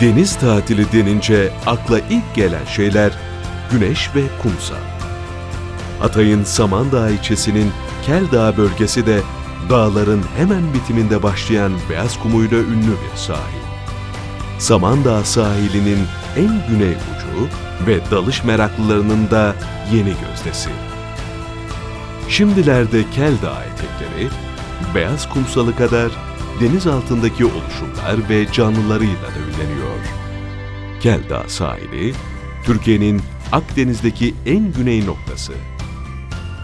Deniz tatili denince akla ilk gelen şeyler güneş ve kumsal. Hatay'ın Samandağ ilçesinin Keldağ bölgesi de dağların hemen bitiminde başlayan beyaz kumuyla ünlü bir sahil. Samandağ sahilinin en güney ucu ve dalış meraklılarının da yeni gözdesi. Şimdilerde Keldağ etekleri, beyaz kumsalı kadar deniz altındaki oluşumlar ve canlılarıyla da ünleniyor. Keldağ sahili, Türkiye'nin Akdeniz'deki en güney noktası.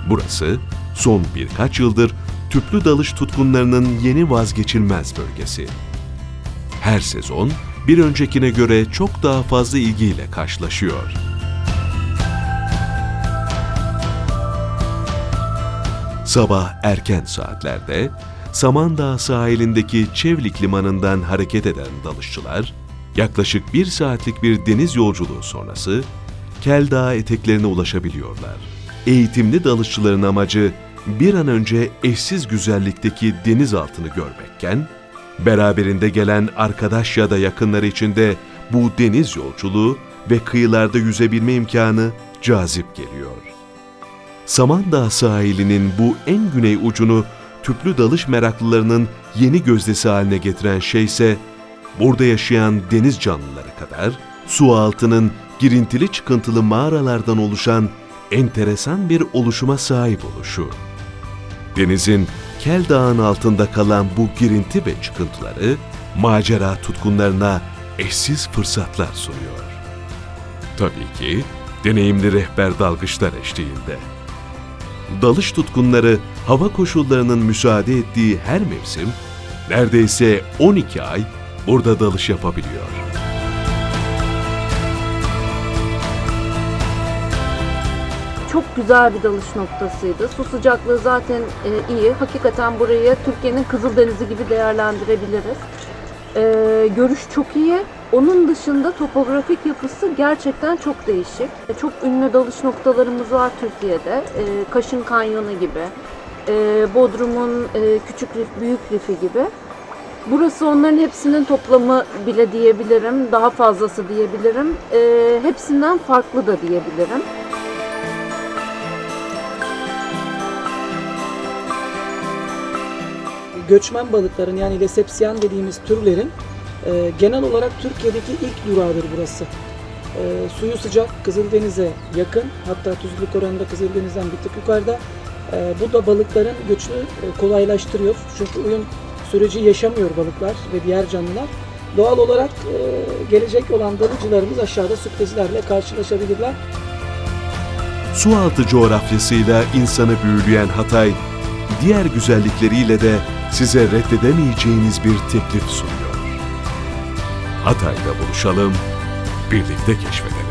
Burası, son birkaç yıldır tüplü dalış tutkunlarının yeni vazgeçilmez bölgesi. Her sezon bir öncekine göre çok daha fazla ilgiyle karşılaşıyor. Sabah erken saatlerde Samandağ sahilindeki Çevlik limanından hareket eden dalışçılar, yaklaşık bir saatlik bir deniz yolculuğu sonrası Keldağ eteklerine ulaşabiliyorlar. Eğitimli dalışçıların amacı bir an önce eşsiz güzellikteki deniz altını görmekken, beraberinde gelen arkadaş ya da yakınları için de bu deniz yolculuğu ve kıyılarda yüzebilme imkanı cazip geliyor. Samandağ sahilinin bu en güney ucunu tüplü dalış meraklılarının yeni gözdesi haline getiren şey ise burada yaşayan deniz canlıları kadar su altının girintili çıkıntılı mağaralardan oluşan enteresan bir oluşuma sahip oluşu. Denizin Kel Dağı'nın altında kalan bu girinti ve çıkıntıları macera tutkunlarına eşsiz fırsatlar sunuyor. Tabii ki deneyimli rehber dalgıçlar eşliğinde. Dalış tutkunları hava koşullarının müsaade ettiği her mevsim neredeyse 12 ay burada dalış yapabiliyor. Çok güzel bir dalış noktasıydı. Su sıcaklığı zaten e, iyi. Hakikaten burayı Türkiye'nin Kızıldenizi gibi değerlendirebiliriz. E, görüş çok iyi. Onun dışında topografik yapısı gerçekten çok değişik. E, Çok ünlü dalış noktalarımız var Türkiye'de. E, Kaşın Kanyonu gibi, e, Bodrum'un e, Küçük Rif, Büyük Rifi gibi. Burası onların hepsinin toplamı bile diyebilirim. Daha fazlası diyebilirim. E, hepsinden farklı da diyebilirim. göçmen balıkların yani lesepsiyan dediğimiz türlerin e, genel olarak Türkiye'deki ilk durağıdır burası. E, suyu sıcak, Kızıldeniz'e yakın, hatta tuzluluk oranında Kızıldeniz'den bir tık yukarıda. E, bu da balıkların göçünü e, kolaylaştırıyor. Çünkü uyum süreci yaşamıyor balıklar ve diğer canlılar. Doğal olarak e, gelecek olan dalıcılarımız aşağıda sürprizlerle karşılaşabilirler. Sualtı coğrafyasıyla insanı büyüleyen Hatay, diğer güzellikleriyle de size reddedemeyeceğiniz bir teklif sunuyor. Hatay'da buluşalım, birlikte keşfedelim.